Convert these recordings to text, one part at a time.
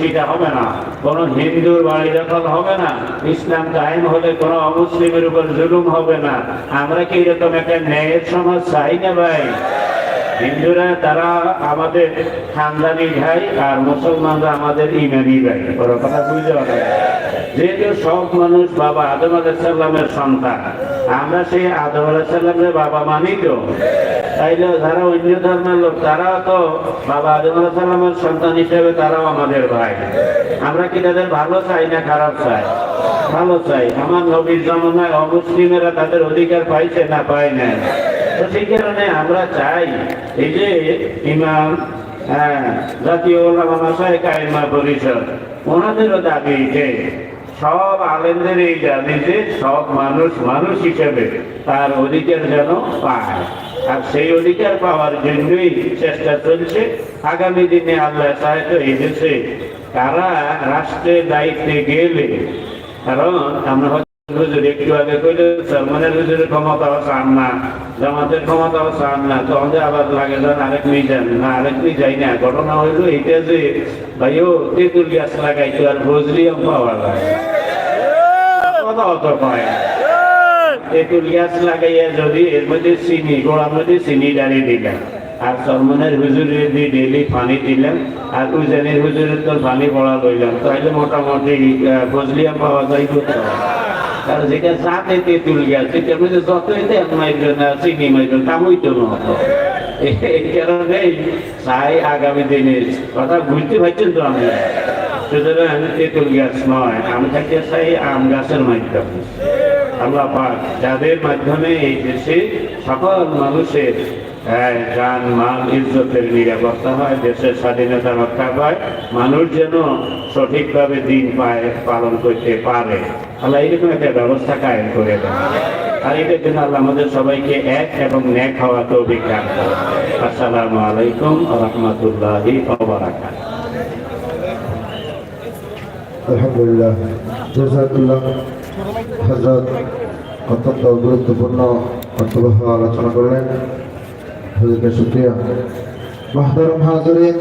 সেটা হবে না। কোনো হিন্দুর বাড়ি দখল হবে না, ইসলাম কায়েম হলে কোনো অমুসলিমের উপর জুলুম হবে না। আমরা কি এরকম একটা ন্যায়ের সমাজ চাই না ভাই? হিন্দুরা, তারা আমাদের খানদানি ভাই আর মুসলমানরা আমাদের ইমানি ভাই। ওরা কথা বুঝতে পারে যেহেতু সব মানুষ বাবা আদম আলাইসাল্লামের সন্তান, আমরা সেই আদম আলাইসাল্লামের বাবা মানি তো। তাইলে যারা অন্য ধর্মের লোক, তারাও তো বাবা আদম আলাইসাল্লামের সন্তান হিসেবে তারাও আমাদের ভাই। আমরা কি তাদের ভালো চাই না খারাপ চাই? ভালো চাই। আমার নবীর জমানায় অমুসলিমেরা তাদের অধিকার পাইছে না পায় না সেই কারণে আমরা চাই এই যে ইমাম হ্যাঁ জাতীয় কায়মা পরিষদ, ওনাদেরও দাবি যে সব আলেমদের এই দাবি যে সব মানুষ মানুষ হিসেবে তার অধিকার যেন পায়। আর সেই অধিকার পাওয়ার জন্যই চেষ্টা চলছে। আগামী দিনে আল্লাহ সাহেব এই তারা রাষ্ট্রের দায়িত্বে গেলে, কারণ আমরা হুজুর একটু আগে কইলে সালমানের হুজুরের ক্ষমতাও চান না জামাতের ক্ষমতাও চান না তখন যে আবার লাগে যান আরেক নিয়ে যান না আরেক নিয়ে যাই না ঘটনা হইল এইটা যে ভাইও তেঁতুল যদি এর মধ্যে চিনি গোড়ার মধ্যে চিনি ডালি দিলাম আর সলমানের হুজুরের দিয়ে ডেলি পানি দিলাম আর উজানের হুজুরের তো পানি পড়া লইলাম তাইলে মোটামুটি আহ, ফজলিয়াম পাওয়া যায়। কারণ যেটা সাথে তেঁতুল গাছ সেটার মধ্যে যতই দেখ মাইল না চিনি মাইল তা হইতো না। এই কারণেই চাই আগামী দিনে কথা বুঝতে পারছেন তো আমি? সুতরাং তেঁতুল গাছ নয় আমি থাকতে চাই আম গাছের মাধ্যমে। আল্লাহ পাক যাদের মাধ্যমে এই দেশে সকল মানুষের হ্যাঁ, গান মান ইজ্জতের নিরাপত্তা হয় দেশের স্বাধীনতা রক্ষা হয় মানুষ যেন সঠিকভাবে দিন পায় পালন করতে পারে। আল্লাহ এরকম একটা ব্যবস্থা কায়েম করে দেয় আর এটার জন্য আল্লাহ আমাদের সবাইকে এক এবং ন্যাক হওয়া তো বিজ্ঞান আসসালামু আলাইকুম রহমতুল্লাহি আলহামদুলিল্লাহ জজাকুল্লাহ হজরত অত্যন্ত গুরুত্বপূর্ণ অর্থবহ আলোচনা করলেন। হুজুরকে শুক্রিয়া। মাহতারম হাজরিন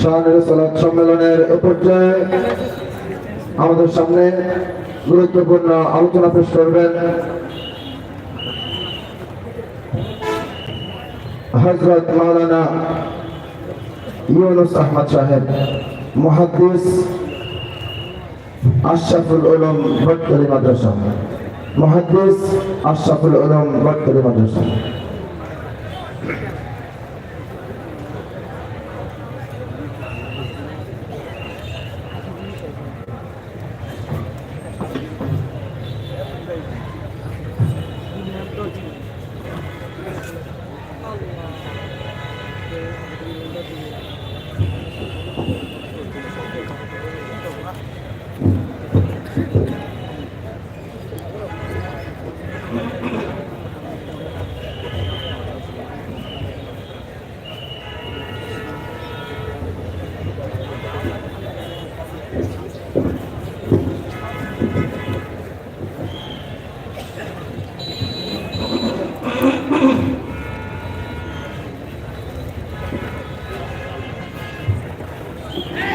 সালাত সম্মেলনের এ পর্যায়ে আমাদের সামনে গুরুত্বপূর্ণ আলোচনা পেশ করবেন হজরত মাওলানা ইউনুস আহমদ সাহেব, মুহাদ্দিস আশরাফুল উলুম ভট্টলি মাদ্রাসা। মুহাদ্দিস আশরাফুল উলুম ভট্টলি মাদ্রাসা।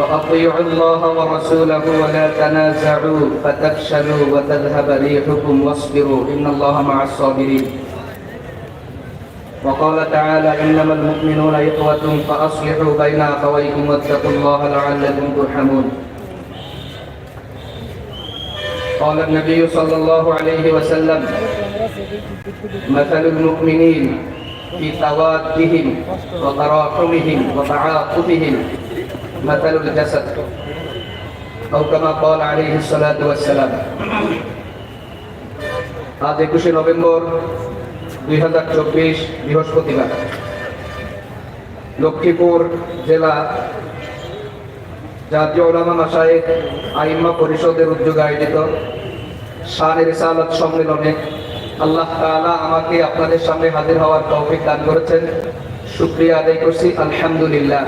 وأطيعوا الله ورسوله ولا تنازعوا فتفشلوا وتذهب ريحكم واصبروا إن الله مع الصابرين. وقال تعالى إنما المؤمنون إخوة فأصلحوا بين أخويكم واتقوا الله لعلكم ترحمون. قال النبي صلى الله عليه وسلم مثل المؤمنين في توادهم وتراحمهم وتعاطفهم مثل الجسد أو كما قال عليه الصلاة والسلام আজ একুশে নভেম্বর দুই হাজার চব্বিশ বৃহস্পতিবার লক্ষ্মীপুর জেলা জাতীয় ওলামা মাসায়েক আইম্মা পরিষদের উদ্যোগে আয়োজিত শানের রিসালাত সম্মেলনে আল্লাহ তাআলা আমাকে আপনাদের সামনে হাজির হওয়ার তৌফিক দান করেছেন শুকরিয়া আদায় করছি আলহামদুলিল্লাহ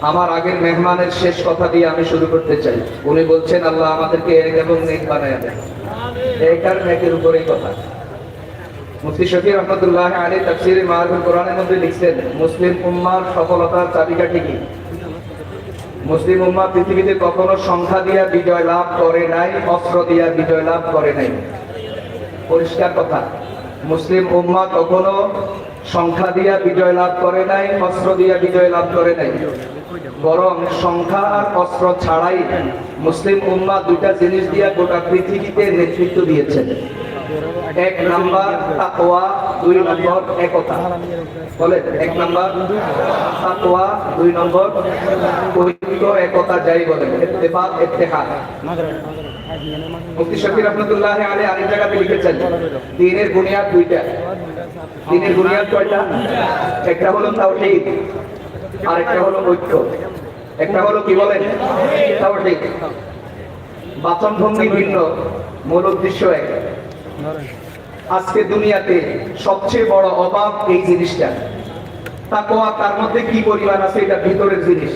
আমার আগের মেহমানের শেষ কথা দিয়ে আমি শুরু করতে চাই। উনি বলছেন, আল্লাহ আমাদেরকে এক এবং নেক বানায় দেন। নেকের উপরেই কথা। মুফতি শফি রহমতুল্লাহ আলী তাফসিরে মাহবুল কোরআনের মধ্যে লিখছেন, মুসলিম উম্মার সফলতার চাবিকাঠি কি? মুসলিম উম্মা পৃথিবীতে কখনো সংখ্যা দিয়া বিজয় লাভ করে নাই, অস্ত্র দিয়া বিজয় লাভ করে নাই। পরিষ্কার কথা। মুসলিম উম্মা কখনো সংখ্যা দিয়া বিজয় লাভ করে নাই, অস্ত্র দিয়া বিজয় লাভ করে নাই। বরং সংখ্যা আর অস্ত্র ছাড়াই মুসলিম উম্মা দুইটা জিনিস দিয়ে গোটা পৃথিবীতে নেতৃত্ব দিয়েছেন। এক নাম্বার তাকওয়া, দুই নম্বর একতা। বলেন, এক নাম্বার তাকওয়া, দুই নম্বর ঐক্য একতা যাই বলেন, ইত্তেফাক ইত্তেহাদ মুফতি শফি রহমতুল্লাহ আলী আরেক জায়গাতে লিখেছেন, দিনের বুনিয়াদ দুইটা। দিনের বুনিয়াদ কয়টা? একটা হলো তাওহীদ আর একটা হলো ঐক্য। একটা হলো কি বলেন? তাওহীদ বাচন ভঙ্গি ভিন্ন, মূল উদ্দেশ্য এক। আজকে দুনিয়াতে সবচেয়ে বড় অভাব এই জিনিসটা। তাকওয়া, তার মধ্যে কি পরিমাণ আছে এটা ভিতরের জিনিস।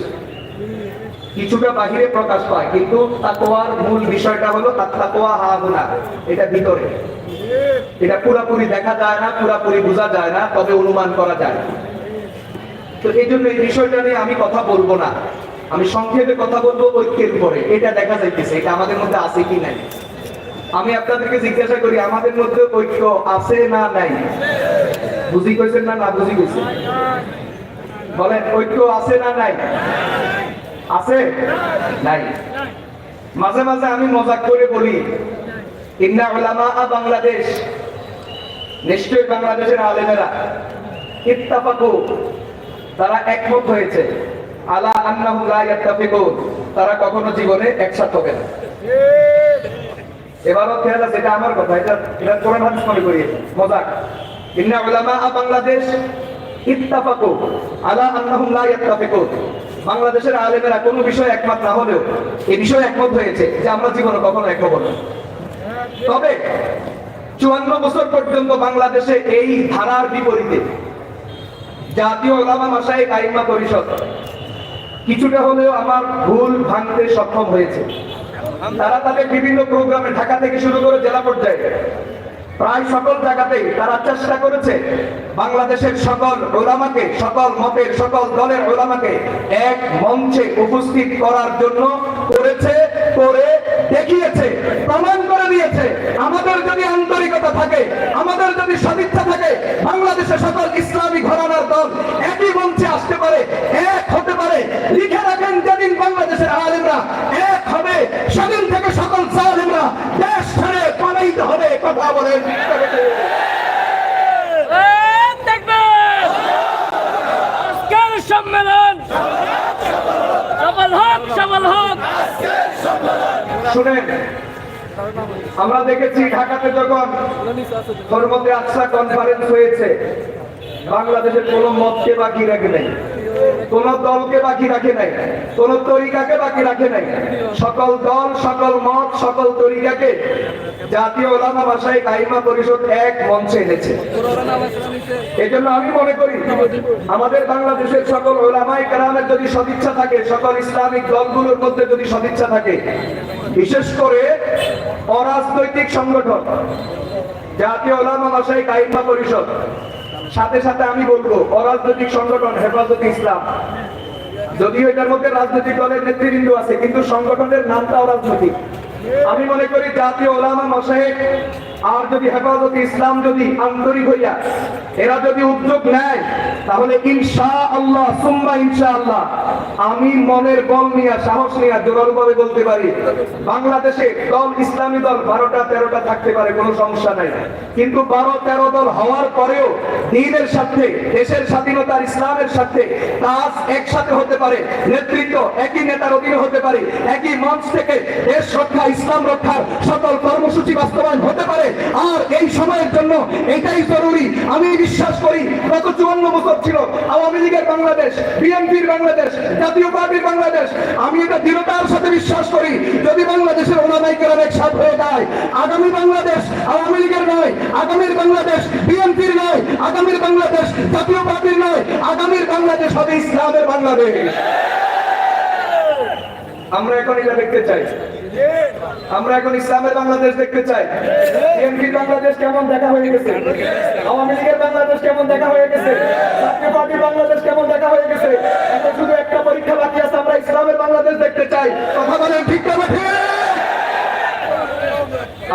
কিছুটা বাহিরে প্রকাশ পায়, কিন্তু তাকওয়ার মূল বিষয়টা হলো তার তাকওয়া হাগুনা এটা ভিতরে। এটা পুরাপুরি দেখা যায় না, পুরাপুরি বোঝা যায় না, তবে অনুমান করা যায়। তো এই জন্য এই বিষয়টা নিয়ে আমি কথা বলব না। আমি সংক্ষেপে কথা বলব ঐক্যের উপরে। এটা দেখা যাইতেছে, এটা আমাদের মধ্যে আছে কি নাই। আমি আপনাদেরকে জিজ্ঞাসা করি, আমাদের মধ্যে ঐক্য আছে না নাই? বুঝি কইছেন না না বুঝি কইছেন? বলেন, ঐক্য আছে না নাই? আছে? নাই। মাঝে মাঝে আমি মজাক করে বলি, ইন্না উলামা বাংলাদেশ। নিশ্চয়ই বাংলাদেশের আলেমেরা, ইত্তাফাকু। তারা একমত হয়েছে। আলা আন্নাহু লা তারা কখনো জীবনে একসাথে হবে না। এবারও খেয়াল আছে, এটা আমার কথা, এটা এটা কোরআন হাদিস মনে করি। মজাক। ইন্না বাংলাদেশ ইত্তাফাকু। আলা আন্নাহুম বাংলাদেশের আলেমেরা কোনো বিষয়ে একমত না হলেও এই বিষয়ে একমত হয়েছে যে আমরা জীবনে কখনো এক হব না। তবে চুয়ান্ন বছর পর্যন্ত বাংলাদেশে এই ধারার বিপরীতে জাতীয় ওলামা মাসায় কাইমা পরিষদ। কিছুটা হলেও আমার ভুল ভাঙতে সক্ষম হয়েছে। তারা তাদের বিভিন্ন প্রোগ্রামে ঢাকা থেকে শুরু করে জেলা পর্যায়ে প্রায় সকল জায়গাতেই তারা চেষ্টা করেছে বাংলাদেশের সকল ওলামাকে, সকল মতের, সকল দলের ওলামাকে এক মঞ্চে উপস্থিত করার জন্য করেছে, করে দেখিয়েছে, প্রমাণ করে দিয়েছে। আমাদের যদি আন্তরিকতা থাকে, আমাদের যদি সদিচ্ছা থাকে বাংলাদেশের সকল ইসলামী ঘরানার দল একই মঞ্চে আসতে পারে, এক হতে পারে। লিখে রাখেন যেদিন বাংলাদেশের আলেমরা এক হবে, সেদিন থেকে সকল জালেমরা দেশ ছেড়ে পালাইতে হবে কথা বলেন আজকের সম্মেলন সফল হোক সফল হোক শুনেন, আমরা দেখেছি ঢাকাতে যখন হরমতে আকসা কনফারেন্স হয়েছে, বাংলাদেশের কোন মতকে বাকি রাখে নাই, কোন দলকে বাকি রাখে নাই, কোন তরিকাকে বাকি রাখে নাই। সকল দল, সকল মত, সকল তরিকাকে জাতীয় ওলামা ভাষায় কাইমা পরিষদ এক মঞ্চে এনেছে। এজন্য আমি মনে করি, আমাদের বাংলাদেশের সকল ওলামাই কালামের যদি সদিচ্ছা থাকে, সকল ইসলামিক দলগুলোর মধ্যে যদি সদিচ্ছা থাকে বিশেষ করে অরাজনৈতিক সংগঠন, জাতীয় ওলামা মাসাই কাইমা পরিষদ। সাথে সাথে আমি বলব, অরাজনৈতিক সংগঠন হেফাজত ইসলাম। যদিও এটার মধ্যে রাজনৈতিক দলের নেতৃবৃন্দ আছে, কিন্তু সংগঠনের নামটা রাজনৈতিক। আমি মনে করি জাতীয় ওলামা মশাহেব আর যদি হেফাজত ইসলাম যদি আন্তরিক হইয়া, এরা যদি উদ্যোগ নেয়, তাহলে ইনশা আল্লাহ সুম্মা ইনশা আল্লাহ আমি মনের বল নিয়ে, সাহস নিয়ে জোরালো ভাবে বলতে পারি, বাংলাদেশে দল, ইসলামী দল বারোটা, তেরোটা থাকতে পারে, কোনো সমস্যা নাই। কিন্তু বারো, তেরো দল হওয়ার পরেও দিনের সাথে, দেশের স্বাধীনতার, ইসলামের সাথে কাজ একসাথে হতে পারে, নেতৃত্ব একই নেতার অধীনে হতে পারে, একই মঞ্চ থেকে দেশ রক্ষা, ইসলাম রক্ষার সকল কর্মসূচি বাস্তবায়ন হতে পারে আর এই সময়ের জন্য এটাই জরুরি। আমি বিশ্বাস করি, গত চুয়ান্ন বছর ছিল আওয়ামী লীগের বাংলাদেশ, বিএনপির বাংলাদেশ, জাতীয় পার্টির বাংলাদেশ। আমি এটা দৃঢ়তার সাথে বিশ্বাস করি, যদি বাংলাদেশের ওলামাইকের একসাথ হয়ে যায়, আগামী বাংলাদেশ আওয়ামী লীগের নয়, আগামীর বাংলাদেশ বিএনপির নয়, আগামীর বাংলাদেশ জাতীয় পার্টির নয়, আগামীর বাংলাদেশ হবে ইসলামের বাংলাদেশ। আমরা এখন এটা দেখতে চাই। আমরা এখন ইসলামের বাংলাদেশ দেখতে চাই। বিএনপির বাংলাদেশ কেমন দেখা হয়ে গেছে? আওয়ামী লীগের বাংলাদেশ কেমন দেখা হয়ে গেছে? জাতীয় পার্টির বাংলাদেশ কেমন দেখা হয়ে গেছে? এখন শুধু একটা পরীক্ষা বাকি আছে, আমরা ইসলামের বাংলাদেশ দেখতে চাই। কথা বলেন ঠিক না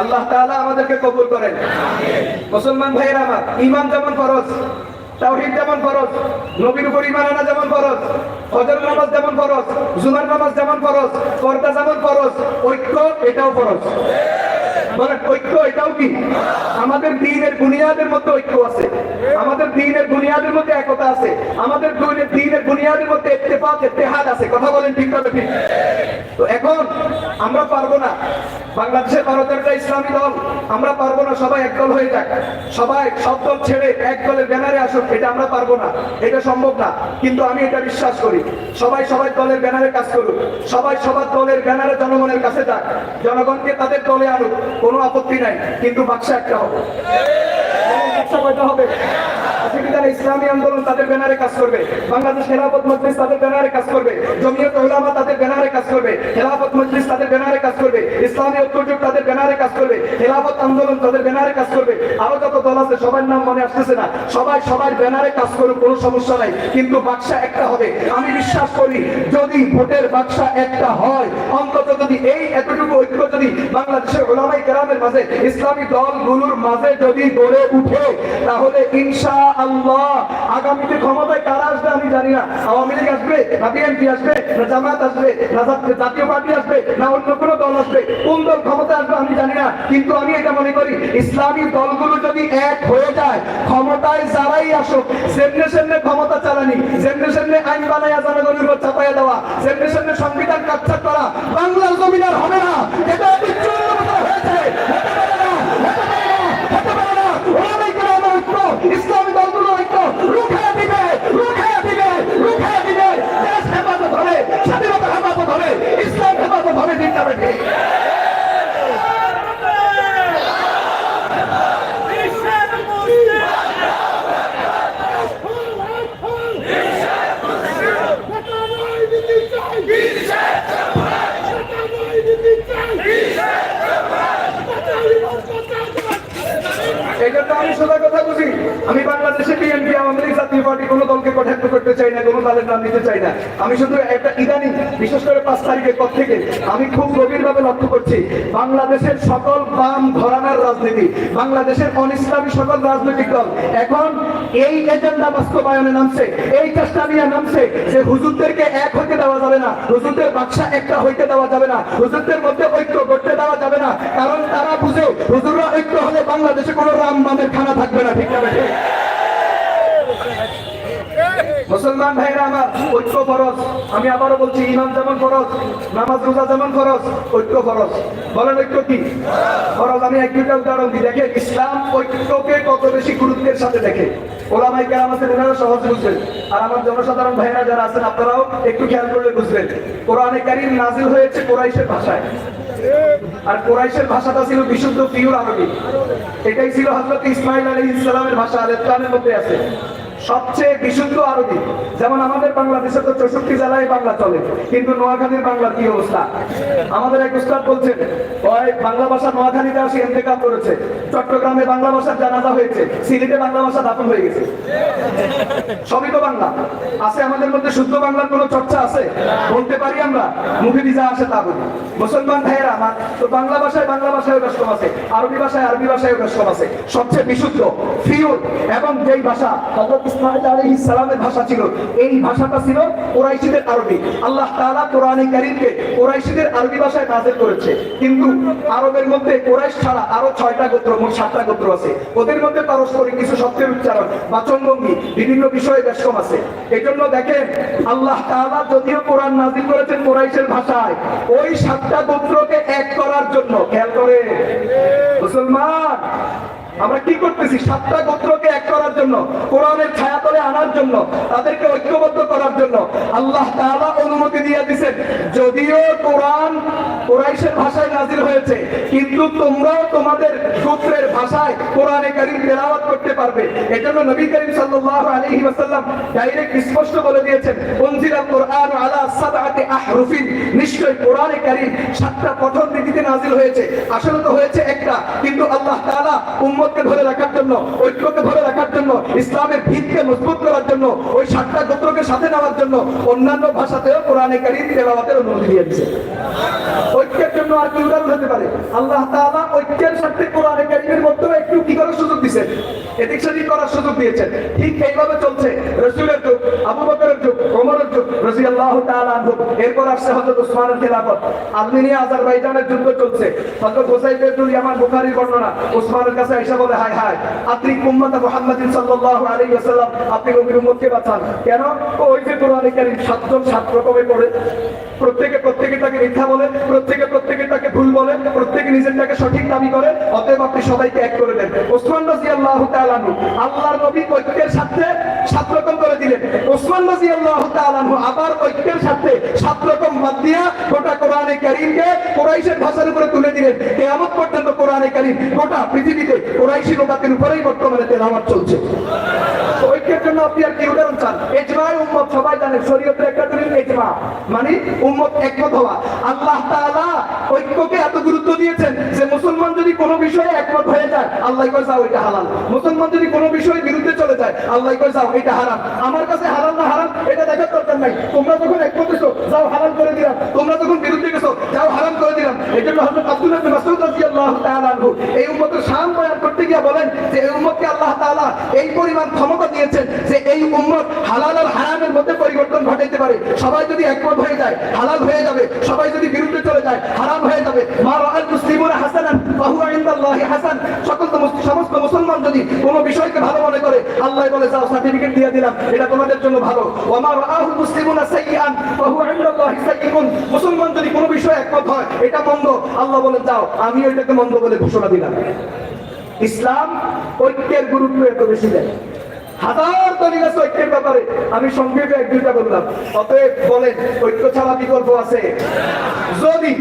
আল্লাহ তাআলা আমাদেরকে কবুল করেন। মুসলমান ভাইয়েরা আমার ইমান যেমন ফরজ, তাওহীদ যেমন ফরজ, নবীর উপর ঈমান আনা যেমন ফরজ ফজর নামাজ যেমন ফরজ জুমার নামাজ যেমন ফরজ পর্দা যেমন ফরজ ঐক্য এটাও ফরজ। ঐক্য এটাও কি? আমাদের দিনের বুনিয়াদের মধ্যে ঐক্য আছে। আমাদের দিনের বুনিয়াদের মধ্যে একতা আছে। আমাদের দিনের দিনের বুনিয়াদের মধ্যে ইত্তেফাক, ইত্তেহাদ আছে। কথা বলেন ঠিক ঠিক তো এখন আমরা পারব না। বাংলাদেশের ভারতের একটা ইসলামী দল, আমরা পারব না, সবাই এক দল হয়ে যাক। সবাই সব দল ছেড়ে এক দলের ব্যানারে আসুক, এটা আমরা পারব না। এটা সম্ভব না। কিন্তু আমি এটা বিশ্বাস করি, সবাই সবাই দলের ব্যানারে কাজ করুক। সবাই সবার দলের ব্যানারে জনগণের কাছে যাক। জনগণকে তাদের দলে আনুক। কোনো আপত্তি নাই কিন্তু বাক্সা একটা হবে। কয়টা হবে। আছে ইসলামী আন্দোলন তাদের ব্যানারে কাজ করবে। বাংলাদেশ খেলাফত মজলিস তাদের ব্যানারে কাজ করবে। জমিয়ত উলামা তাদের ব্যানারে কাজ করবে। খেলাফত মজলিস তাদের ব্যানারে কাজ করবে। ইসলামী ঐক্যজোট তাদের ব্যানারে কাজ করবে। খেলাফত আন্দোলন তাদের ব্যানারে কাজ করবে। আরও যত দল আছে, সবার নাম মনে আসতেছে না। সবাই সবার ব্যানারে কাজ করুক, কোনো সমস্যা নাই। কিন্তু বাক্সা একটা হবে। আমি বিশ্বাস করি, যদি ভোটের বাক্সা একটা হয়, অন্তত যদি এই এতটুকু ঐক্য যদি বাংলাদেশের ওলামাই কেরামের মাঝে, ইসলামী দলগুলোর মাঝে যদি গড়ে উঠে, তাহলে ইনশা আল্লাহ আগামীতে ক্ষমতায় কারা আসবে আমি জানি না। আওয়ামী লীগ আসবে না বিএনপি আসবে, না জামাত আসবে, না জাতীয়- পার্টি আসবে, না অন্য কোনো দল আসবে। কোন দল ক্ষমতা আসবে আমি জানি না, কিন্তু আমি এটা মনে করি, ইসলামী দলগুলো যদি এক হয়ে যায়, ক্ষমতায় যারাই আসুক সেমনে সেমনে ক্ষমতা চালানি সেমনে সেমনে আইন বানাইয়া জনগণের উপর চাপাইয়া দেওয়া সেমনে সেমনে সংবিধান কাটছাট করা, বাংলার জমিন হবে না। এটা হয়েছে হতে পারে না হতে পারে না হতে পারে না ওলামাই কেরামের ঐক্য ইসলামী দলগুলো ঐক্য রুখে দিবে রুখে দিবে রুখে দিবে দেশ হেফাজত হবে স্বাধীনতা হেফাজত হবে ইসলাম হেফাজত হবে দিনটা বেঠে এই জন্য আমি বাংলাদেশে বিএনপি আওয়ামী লীগ জাতীয় পার্টি কোনো দলকে করতে চাই না, কোনো দলের নাম নিতে চাই না। আমি শুধু একটা ইদানিং, বিশেষ করে পাঁচ তারিখের পর থেকে, আমি খুব গভীরভাবে লক্ষ্য করছি, বাংলাদেশের সকল বাম ঘরানার রাজনীতি, বাংলাদেশের অন সকল রাজনৈতিক দল, এখন এই এজেন্ডা বাস্তবায়নে নামছে, এই চেষ্টা নিয়ে নামছে যে হুজুরদেরকে এক হইতে দেওয়া যাবে না, হুজুরদের বাক্সা একটা হইতে দেওয়া যাবে না, হুজুরদের মধ্যে ঐক্য করতে দেওয়া যাবে না, কারণ তারা বুঝে হুজুররা ঐক্য হলে বাংলাদেশে কোনো রাম বামের খানা থাকবে না, ঠিক আছে মুসলমান ভাইরা আমার, ঐক্য ফরজ। আমি আবারও বলছি, ইমাম যেমন ফরজ, নামাজ রোজা যেমন ফরজ, ঐক্য ফরজ। বলেন ঐক্য কি? ফরজ, আমি এক দুইটা উদাহরণ দিই। দেখেন, ইসলাম ঐক্যকে কত বেশি গুরুত্বের সাথে দেখে। সহজ বুঝবেন। আর আমার জনসাধারণ ভাইরা যারা আছেন, আপনারাও একটু খেয়াল করলে বুঝবেন। কোরআনে কারিম নাজিল হয়েছে কোরাইশের ভাষায়। আর কোরাইশের ভাষাটা ছিল বিশুদ্ধ পিওর আরবি। এটাই ছিল হযরত ইসমাইল আলাইহিস ইসলামের ভাষা আল মধ্যে আছে। সবচেয়ে বিশুদ্ধ আরবি। যেমন আমাদের বাংলাদেশে তো চৌষট্টি জেলায় বাংলা চলে, কিন্তু নোয়াখালীর বাংলার কি অবস্থা? আমাদের এক উস্তাদ বলছেন, ওই বাংলা ভাষা নোয়াখালীতে আসে ইন্তেকাল করেছে। চট্টগ্রামে বাংলা ভাষার জানাজা হয়েছে, সিলেটে বাংলা ভাষা দাফন হয়ে গেছে। সবই তো বাংলা। আছে আমাদের মধ্যে শুদ্ধ বাংলার কোনো চর্চা আছে? বলতে পারি আমরা, মুখে যা আসে তা বলি। মুসলমান ভাইয়েরা আমার, তো বাংলা ভাষায় বাংলা ভাষায় ব্যস্তম আছে, আরবি ভাষায় আরবি ভাষায় ব্যস্তম আছে। সবচেয়ে বিশুদ্ধ ফিউর এবং যেই ভাষা আলাইহিস ভাষা ছিল। এই ভাষাটা ছিল কুরাইশীদের আরবি। আল্লাহ তাআলা কোরআনে কারীমকে কুরাইশীদের আরবি ভাষায় নাযিল করেছে। কিন্তু আরবের মধ্যে কুরাইশ ছাড়া আরও ছয়টা গোত্র, মোট সাতটা গোত্র আছে। ওদের মধ্যে পারস্পরিক কিছু শব্দের উচ্চারণ, বাচনভঙ্গি, বিভিন্ন বিষয়ে ব্যস্তম আছে। এই জন্য দেখেন, আল্লাহ তাআলা যদিও কোরআন নাযিল করেছেন কোরাইশের ভাষায়, ওই সাতটা গোত্রকে এক করার জন্য, খেয়াল করে মুসলমান আমরা কি করতেছি? সাতটা গোত্রকে এক করার জন্য, কোরআনের ছায়াতলে আনার জন্য, তাদেরকে ঐক্যবদ্ধ করার জন্য আল্লাহ তাআলা অনুমতি দিয়ে দিয়েছেন। যদিও কোরআন কোরাইশের ভাষায় নাজির হয়েছে, কিন্তু তোমরাও তোমাদের গোত্রের ভাষায় কোরআনে কারীম তেলাওয়াত করতে পারবে। এজন্য নবী করিম সাল্লাল্লাহু আলাইহি ওয়াসাল্লাম ডাইরেক্ট স্পষ্ট বলে দিয়েছেন উনজিলাল কোরআন আলা সাবআতি আহরুফিন। নিশ্চয় কোরআনে কারীম সাতটা পঠন রীতিতে নাজিল হয়েছে। আসলে তো হয়েছে একটা, কিন্তু আল্লাহ তাআলা উম্মতকে ধরে রাখার জন্য, ঐক্যকে ধরে রাখার জন্য, ইসলামের ভিতকে মজবুত করার জন্য, ওই সাতটা গোত্রকে সাথে নেওয়ার জন্য অন্যান্য ভাষাতেও কোরআনে কারীম তেলাওয়াতের অনুমতি দিয়ে দিয়েছে। ঐক্যের জন্য আর কি উদাহরণ হতে পারে? আল্লাহ তাআলা ঐক্যের সাথে কোরআনে কারীমের মধ্যে একটু কি করার সুযোগ দিয়েছেন? এদিক সেদিক করার সুযোগ দিয়েছেন। ঠিক এইভাবে চলছে। রসুলের যুগ, আবু বকরের যুগ, ওমরের যুগ, রাদিয়াল্লাহু তাআলা আনহু। এরপর আসছে হযরত উসমানের খেলাফত। আর্মেনিয়া আজারবাইজানের যুদ্ধ চলছে। হযরত হুসাইন ইবনে ইয়ামান বুখারীর বর্ণনা, উসমানের কাছে আয়েশা বলে, হায় হায় আত্রিক উম্মত মুহাম্মাদিন সাল্লাল্লাহু আলাইহি ওয়াসাল্লাম, আপনি নবীর উম্মতকে বাঁচান। কেন? ওই যে কোরআনে কারীম সাতজন সাত রকমে পড়ে। প্রত্যেকে প্রত্যেকে তাকে মিথ্যা বলে, প্রত্যেকে প্রত্যেকে তাকে ভুল বলে, প্রত্যেকে নিজেরটাকে সঠিক দাবি করে, অতএব আপনি সবাইকে এক করে দেন। ওসমান রাদিয়াল্লাহু তাআলা আনহু আল্লাহর নবী ঐক্যের সাথে সাত রকম করে দিলেন। ওসমান রাদিয়াল্লাহু তাআলা আনহু আবার ঐক্যের সাথে সাত রকম বাদ দিয়া গোটা কোরআনে কারীমকে কোরাইশের ভাষার উপরে তুলে দিলেন। কিয়ামত পর্যন্ত কোরআনে কারীম গোটা পৃথিবীতে কোরাইশি লোকাতের উপরেই বর্তমানে চলছে। ঐক্যের জন্য আপনি আর কি উদাহরণ চান? এজমায় উম্মত সবাই শরীয়তের একটা এজমা। মানে উম্মত একমত হওয়া। আল্লাহ তাআলা ঐক্যকে এত গুরুত্ব দিয়েছেন যে মুসলমান যদি কোনো বিষয়ে একমত হয়ে যায়, আল্লাহ কয় যাও এটা হালাল। মুসলমান যদি কোনো বিষয়ের বিরুদ্ধে চলে যায়, আল্লাহ কয় যাও এটা হারাম। আমার কাছে হালাল না হারাম, এটা দেখার দরকার নাই। তোমরা যখন একমত হইছো যাও হালাল করে দিলাম। তোমরা যখন বিরুদ্ধে গেছো, যাও হারাম করে দিলাম। এই জন্য হযরত আব্দুল্লাহ বিন মাসউদ রাদিয়াল্লাহু তাআলা এই উম্মতের শান বয়ান করতে গিয়ে বলেন যে এই উম্মতকে আল্লাহ তাআলা এই পরিমাণ ক্ষমতা দিয়েছেন যে এই উম্মত হালাল আর হারামের মধ্যে পরিবর্তন ঘটাইতে পারে। সবাই যদি একমত হয়ে যায়, হালাল হয়ে যাবে। সবাই যদি বিরুদ্ধে চলে যায়, হারাম হয়ে যাবে। মা রাআল মুসলিমুনা হাসানান, ফাহুয়া ইনদাল্লাহি হাসান। সকল সমস্ত মুসলমান যদি কোনো বিষয়কে ভালো মনে করে, আল্লাহ বলে, যাও সার্টিফিকেট দিয়ে দিলাম। এটা তোমাদের জন্য ভালো। ওয়া মা রাআহু মুসলিমুনা সাইয়্যান, ফাহুয়া ইনদাল্লাহি সাইয়্যুন মুসলমান যদি কোনো বিষয়ে একমত হয়, এটা মন্দ। আল্লাহ বলে, যাও আমি এটাকে মন্দ বলে ঘোষণা দিলাম। ইসলাম ঐক্যের গুরুত্ব এত বেশি দেয়। হাজার ঐক্যের ব্যাপারে। আমি সংক্ষেপে এক দুইটা বললাম। অতএব বলেন, ঐক্য ছাড়া বিকল্প আছে? যদি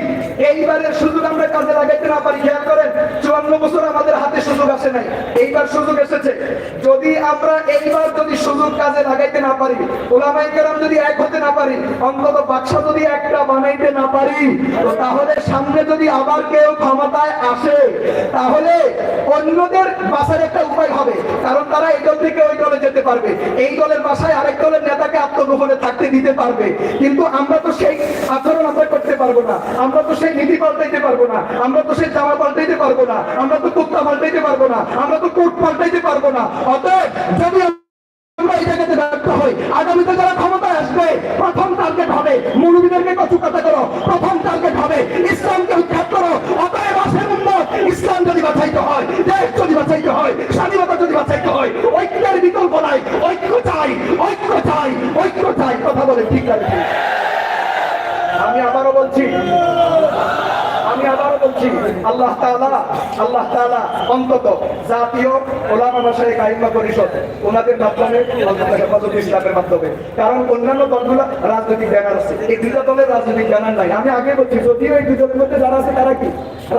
এইবারের সুযোগ আমরা কাজে লাগাইতে না পারি, খেয়াল করেন, চুয়ান্ন বছর আমাদের হাতে সুযোগ আসে নাই। এইবার সুযোগ এসেছে। যদি আমরা এইবার যদি সুযোগ কাজে লাগাইতে না পারি ওলামাই কেরাম যদি এক হতে না পারি, অন্তত বাক্সা যদি একটা বানাইতে না পারি, তাহলে সামনে যদি আবার কেউ ক্ষমতায় আসে, তাহলে অন্যদের বাসার একটা উপায় হবে। কারণ তারা এই থেকে ওই দলে যেতে পারবে। এই দলের বাসায় আরেক দলের নেতাকে আত্মগোপনে থাকতে দিতে পারবে। কিন্তু আমরা তো সেই আচরণ আমরা করতে পারব না। আমরা তো সেই নীতি পাল্টাইতে পারব না। আমরা তো সেই জামা পাল্টাইতে পারব না। আমরা তো কুত্তা পাল্টাইতে পারব না। আমরা তো কোট পাল্টাইতে পারব না। অতএব যদি আমরা এই জায়গাতে ব্যর্থ হই, আগামীতে যারা ক্ষমতায় আসবে, প্রথম টার্গেট হবে। মুরব্বীদেরকে কচু কাটা করো। প্রথম টার্গেট হবে। ইসলামকে উৎখাত করো। ইসলাম যদি বাঁচাইতে হয়, দেশ যদি বাঁচাইতে হয়, স্বাধীনতা যদি বাঁচাইতে হয়, ঐক্যের বিকল্প নাই। ঐক্য চাই ঐক্য চাই ঐক্য চাই। কথা বলে ঠিক আছে? আমি আবারও বলছি আমি আবারও বলছি আল্লাহ তাআলা আল্লাহ তাআলা অন্তত জাতীয় ওলামা মাসায়ে কাইমা পরিষদ ওনাদের মাধ্যমে ইসলামের মাধ্যমে। কারণ অন্যান্য দলগুলো রাজনৈতিক ব্যানার আছে। এই দুইটা দলের রাজনৈতিক ব্যানার নাই। আমি আগে বলছি, যদিও এই দলের মধ্যে যারা আছে, তারা কি?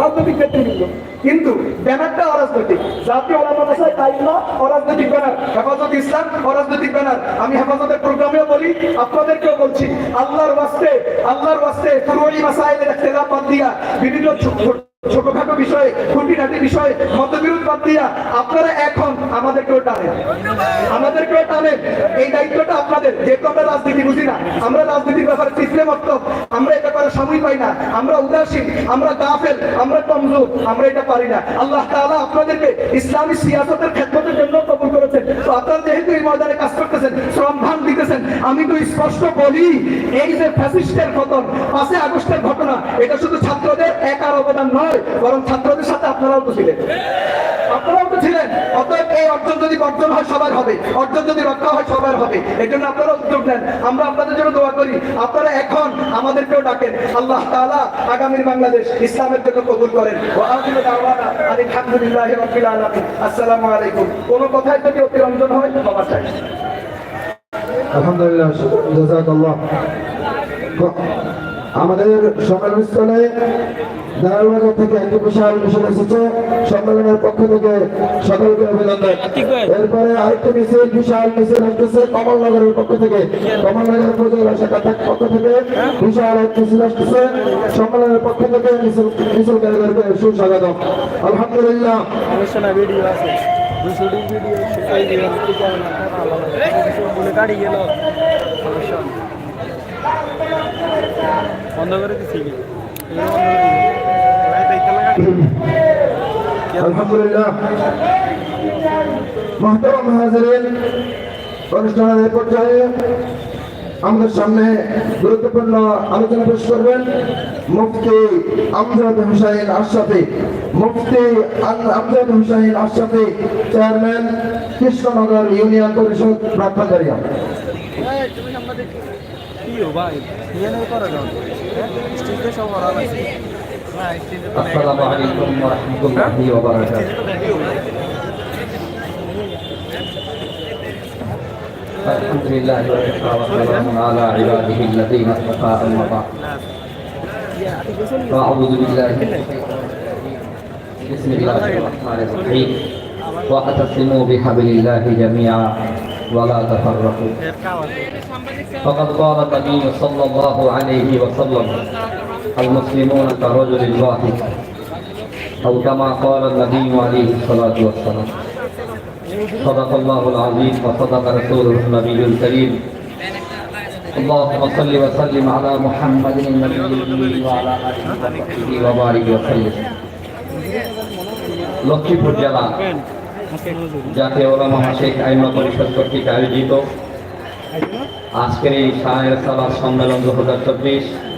রাজনৈতিক নেতৃবৃন্দ। কিন্তু ব্যানারটা অরাজনৈতিক। জাতীয় ওলামা মাসায়ে কাইমা অরাজনৈতিক ব্যানার। হেফাজত ইসলাম, অরাজনৈতিক ব্যানার। আমি হেফাজতের প্রোগ্রামেও বলি, আপনাদেরকেও বলছি, আল্লাহর ওয়াস্তে আল্লাহর ওয়াস্তে ফুরুই মাসাইলের ইখতিলাফ বাদ দিয়া বিভিন্ন ছোটখাটো বিষয়ে, খুঁটিনাটি বিষয়ে মতবিরোধ বাদ দিয়া আপনারা এখন আমাদেরকেও টানেন। আমাদেরকেও টানেন। এই দায়িত্বটা আপনাদের। যেহেতু আমরা রাজনীতি বুঝি না, আমরা রাজনীতির ব্যাপারে চিত্রে মত আমরা এই ব্যাপারে সময় পাই না। আমরা উদাসীন, আমরা গাফেল, আমরা কমজোর, আমরা এটা পারি না। আল্লাহ তাআলা আপনাদেরকে ইসলামী সিয়াসতের খেদমতের জন্য কবুল করেছেন। তো আপনারা যেহেতু এই ময়দানে কাজ করতেছেন শ্রমধান দিতেছেন, আমি তো স্পষ্ট বলি, এই যে ফ্যাসিস্টের পতন, পাঁচই আগস্টের ঘটনা, এটা শুধু ছাত্রদের একার অবদান নয়। বরং ছাত্রদের সাথে আপনারাও তো ছিলেন। আপনারাও তো ছিলেন। অতএব এই অর্জন যদি বর্জন হয়, সবার হবে। অর্জন যদি রক্ষা হয়, সবার হবে। এই জন্য আপনারা উদ্যোগ নেন আমরা আপনাদের জন্য দোয়া করি। আপনারা এখন আমাদেরকেও ডাকেন। আল্লাহ তাআলা আগামীর বাংলাদেশ ইসলামের জন্য কবুল করেন। আলহামদুলিল্লাহি আলাইকুম। কোনো কথায় যদি অতিরঞ্জন হয় চাই। আলহামদুলিল্লাহ আমাদের দারুণাগর থেকে একটি বিশাল মিছিল এসেছে। সম্মেলনের পক্ষ থেকে সকলকে অভিনন্দন। এরপরে আরেকটি মিছিল বিশাল মিছিল আসতেছে কমলনগরের পক্ষ থেকে। কমলনগর উপজেলা শাখার পক্ষ থেকে বিশাল এক মিছিল আসতেছে। সম্মেলনের পক্ষ থেকে মিছিল মিছিলকারীদেরকে সুস্বাগতম। আলহামদুলিল্লাহ। ভিডিও আছে। শুটিং ভিডিও গাড়ি গেল। বন্ধ করে দিচ্ছি করে। আলহামদুলিল্লাহ। মহতরম হাজারেন, অনুষ্ঠানের এই পর্যায়ে আমাদের সামনে গুরুত্বপূর্ণ আলোচনা পেশ করবেন মুফতি আমজাদ হুসাইন আশরাফি। মুফতি আমজাদ হুসাইন আশরাফি, চেয়ারম্যান কৃষ্ণনগর ইউনিয়ন পরিষদ ব্রাহ্মণবাড়িয়া কি ভাই? করে দাও হ্যাঁ স্টেজে সব তো السلام عليكم ورحمة الله وبركاته. الحمد لله وكفى على عباده الذين أما بعد فأعوذ بالله. بسم الله الرحمن الرحيم. واعتصموا بحبل الله جميعا ولا تفرقوا. فقد قال النبي صلى الله عليه وسلم المسلمون كرجل واحد أو كما قال النبي عليه الصلاة والسلام صدق الله العظيم وصدق رسوله النبي الكريم اللهم صل وسلم على محمد النبي الأمي وعلى آله وصحبه وبارك وسلم লক্ষ্মীপুর জেলা জাতীয় ওলামা শেখ আইমা পরিষদ কর্তৃক আয়োজিত আজকের এই শাহের সালাদ সম্মেলন দু হাজার চব্বিশ ওই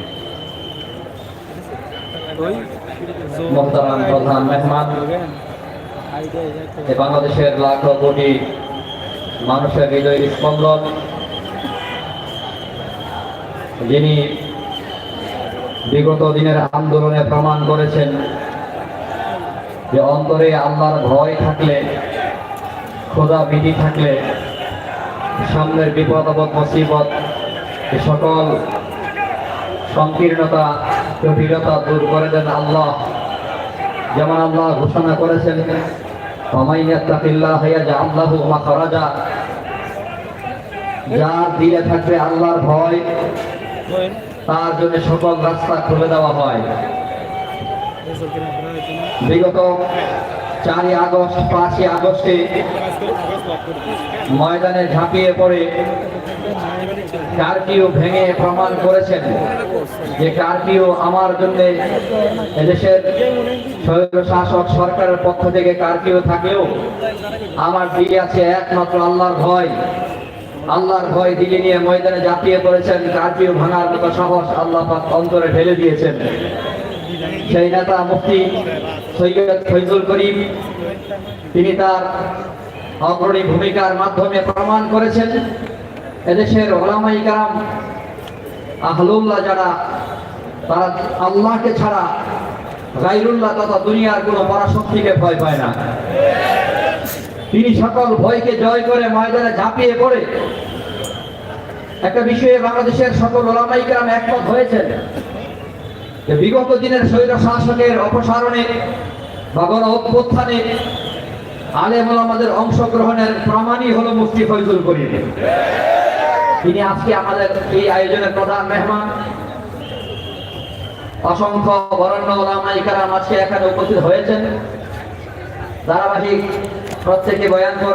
মোহতারাম প্রধান মেহমান। বাংলাদেশের লাখো কোটি মানুষের হৃদয়ের স্পন্দন। যিনি বিগত দিনের আন্দোলনে প্রমাণ করেছেন যে অন্তরে আল্লাহর ভয় থাকলে খোদা বিধি থাকলে সামনের বিপদ আপদ মুসিবত সকল সংকীর্ণতা জটিলতা দূর করে দেন আল্লাহ। যেমন আল্লাহ ঘোষণা করেছেন যার দিলে থাকবে আল্লাহর ভয়, তার জন্য সকল রাস্তা খুলে দেওয়া হয়। বিগত চারই আগস্ট, পাঁচই আগস্টে ময়দানে ঝাঁপিয়ে পড়ে কার্ফিউ ভেঙে প্রমাণ করেছেন যে কার্ফিউ আমার জন্য এদেশের শাসক সরকারের পক্ষ থেকে কার্ফিউ থাকলেও আমার দিকে আছে একমাত্র আল্লাহর ভয়। আল্লাহর ভয় দিকে নিয়ে ময়দানে ঝাঁপিয়ে পড়েছেন, কার্ফিউ ভাঙার মতো সাহস আল্লাহ অন্তরে ঢেলে দিয়েছেন। সেই নেতা মুফতি সৈয়দ ফৈজুল করিম, তিনি তার অগ্রণী ভূমিকার মাধ্যমে প্রমাণ করেছেন। এদেশের ওলামাই কারাম আহলুল্লাহ যারা, তারা আল্লাহকে ছাড়া গাইরুল্লাহ তথা দুনিয়ার কোনো পরাশক্তিকে ভয় পায় না। তিনি সকল ভয়কে জয় করে ময়দানে ঝাঁপিয়ে পড়ে। একটা বিষয়ে বাংলাদেশের সকল ওলামাই কারাম একমত হয়েছেন বিগত দিনের স্বৈর শাসকের অপসারণে বা গণ অভ্যুত্থানে আলেম আমাদের অংশগ্রহণের প্রমাণই হলো মুফতি ফৈজুল করিম। তিনি আজকে আমাদের এই আয়োজনের প্রধান মেহমান। অসংখ্য বরণ্য ওলামাই কারাম আজকে এখানে উপস্থিত হয়েছেন। ধারাবাহিক প্রত্যেকে বয়ান